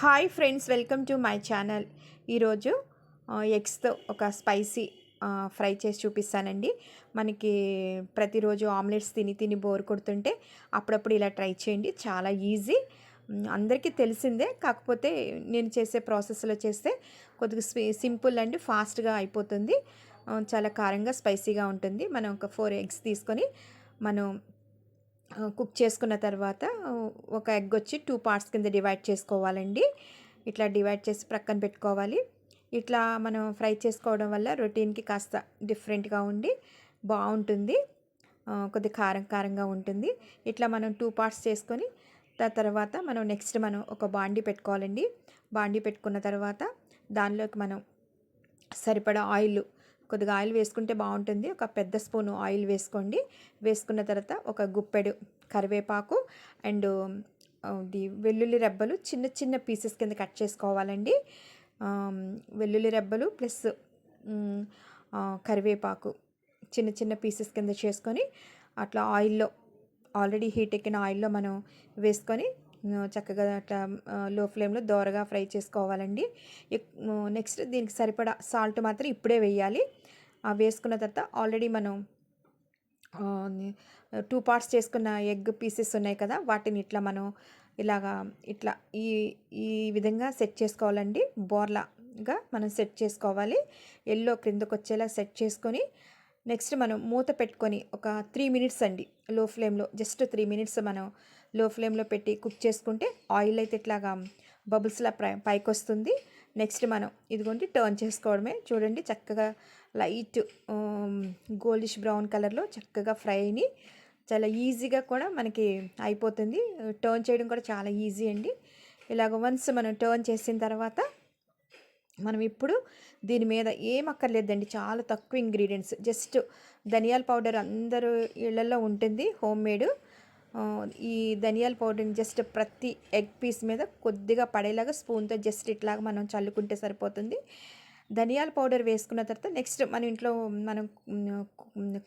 Hi friends welcome to my channel. ఈరోజు ఎగ్స్తో ఒక స్పైసీ ఫ్రై చేసి చూపిస్తానండి. మనకి ప్రతిరోజు ఆమ్లెట్స్ తిని తిని బోర్ కొడుతుంటే అప్పుడప్పుడు ఇలా ట్రై చేయండి. చాలా ఈజీ. అందరికీ తెలిసిందే. కాకపోతే నేను చేసే ప్రాసెస్లో చేస్తే కొద్దిగా సింపుల్ అండ్ ఫాస్ట్గా అయిపోతుంది. చాలా కారంగా స్పైసీగా ఉంటుంది. మనం ఒక ఫోర్ ఎగ్స్ తీసుకొని మనం కుక్ చేసుకున్న తర్వాత ఒక ఎగ్ వచ్చి టూ పార్ట్స్ కింద డివైడ్ చేసుకోవాలండి. ఇట్లా డివైడ్ చేసి ప్రక్కన పెట్టుకోవాలి. ఇట్లా మనం ఫ్రై చేసుకోవడం వల్ల రొటీన్కి కాస్త డిఫరెంట్గా ఉండి బాగుంటుంది. కొద్ది కారం కారంగా ఉంటుంది. ఇట్లా మనం టూ పార్ట్స్ చేసుకొని దాని తర్వాత మనం నెక్స్ట్ మనం ఒక బాండీ పెట్టుకోవాలండి. బాండీ పెట్టుకున్న తర్వాత దానిలోకి మనం సరిపడా ఆయిల్ కొద్దిగా ఆయిల్ వేసుకుంటే బాగుంటుంది. ఒక పెద్ద స్పూన్ ఆయిల్ వేసుకోండి. వేసుకున్న తర్వాత ఒక గుప్పెడు కరివేపాకు అండ్ ఇది వెల్లుల్లి రెబ్బలు చిన్న చిన్న పీసెస్ కింద కట్ చేసుకోవాలండి. వెల్లుల్లి రెబ్బలు ప్లస్ కరివేపాకు చిన్న చిన్న పీసెస్ కింద చేసుకొని అట్లా ఆయిల్లో ఆల్రెడీ హీట్ ఎక్కిన ఆయిల్లో మనం వేసుకొని చక్కగా అట్లా లో ఫ్లేమ్లో దోరగా ఫ్రై చేసుకోవాలండి. నెక్స్ట్ దీనికి సరిపడా సాల్ట్ మాత్రం ఇప్పుడే వేయాలి. వేసుకున్న తర్వాత ఆల్రెడీ మనం టూ పార్ట్స్ చేసుకున్న ఎగ్ పీసెస్ ఉన్నాయి కదా వాటిని ఇట్లా మనం ఇలాగా ఇట్లా ఈ ఈ విధంగా సెట్ చేసుకోవాలండి. బోర్లాగా మనం సెట్ చేసుకోవాలి. ఎల్లో క్రిందకు వచ్చేలా సెట్ చేసుకొని నెక్స్ట్ మనం మూత పెట్టుకొని ఒక త్రీ మినిట్స్ అండి లో ఫ్లేమ్లో జస్ట్ త్రీ మినిట్స్ మనం లో ఫ్లేమ్లో పెట్టి కుక్ చేసుకుంటే ఆయిల్ అయితే ఇట్లాగా బబుల్స్లా పైకి వస్తుంది నెక్స్ట్ మనం ఇదిగోండి టర్న్ చేసుకోవడమే. చూడండి చక్కగా లైట్ గోల్డిష్ బ్రౌన్ కలర్లో చక్కగా ఫ్రై అయిని చాలా ఈజీగా కూడా మనకి అయిపోతుంది. టర్న్ చేయడం కూడా చాలా ఈజీ అండి. ఇలాగ వన్స్ మనం టర్న్ చేసిన తర్వాత మనం ఇప్పుడు దీని మీద ఏం అక్కర్లేదండి. చాలా తక్కువ ఇంగ్రీడియంట్స్. జస్ట్ ధనియాల పౌడర్ అందరూ ఇళ్ళలో ఉంటుంది. Home made. ఈ ధనియాల పౌడర్ని జస్ట్ ప్రతి ఎగ్ పీస్ మీద కొద్దిగా పడేలాగా స్పూన్తో జస్ట్ ఇట్లాగా మనం చల్లుకుంటే సరిపోతుంది. ధనియాల పౌడర్ వేసుకున్న తర్వాత నెక్స్ట్ మన ఇంట్లో మనం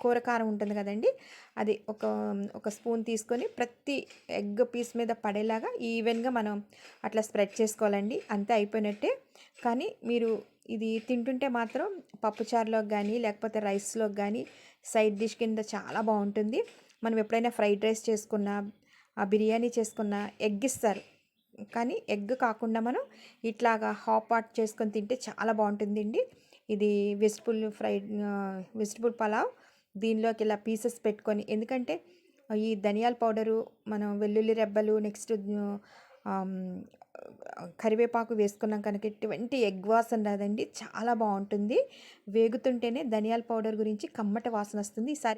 కూర కారం ఉంటుంది కదండి అది ఒక ఒక స్పూన్ తీసుకొని ప్రతి ఎగ్ పీస్ మీద పడేలాగా ఈవెన్గా మనం అట్లా స్ప్రెడ్ చేసుకోవాలండి అంతే అయిపోయినట్టే. కానీ మీరు ఇది తింటుంటే మాత్రం పప్పుచారులోకి కానీ లేకపోతే రైస్లోకి కానీ సైడ్ డిష్ కింద చాలా బాగుంటుంది. మనం ఎప్పుడైనా ఫ్రైడ్ రైస్ చేసుకున్నా ఆ బిర్యానీ చేసుకున్న ఎగ్ ఇస్తారు. కానీ ఎగ్ కాకుండా మనం ఇట్లాగా హాప్ పాట్ చేసుకొని తింటే చాలా బాగుంటుందండి. ఇది వెజిటబుల్ ఫ్రైడ్ వెజిటబుల్ పలావ్ దీనిలోకి ఇలా పీసెస్ పెట్టుకొని ఎందుకంటే ఈ ధనియాల పౌడరు మనం వెల్లుల్లి రెబ్బలు నెక్స్ట్ కరివేపాకు వేసుకున్నాం కనుక ఎటువంటి ఎగ్ వాసన రాదండి. చాలా బాగుంటుంది. వేగుతుంటేనే ధనియాల పౌడర్ గురించి కమ్మట వాసన వస్తుంది. ఈసారి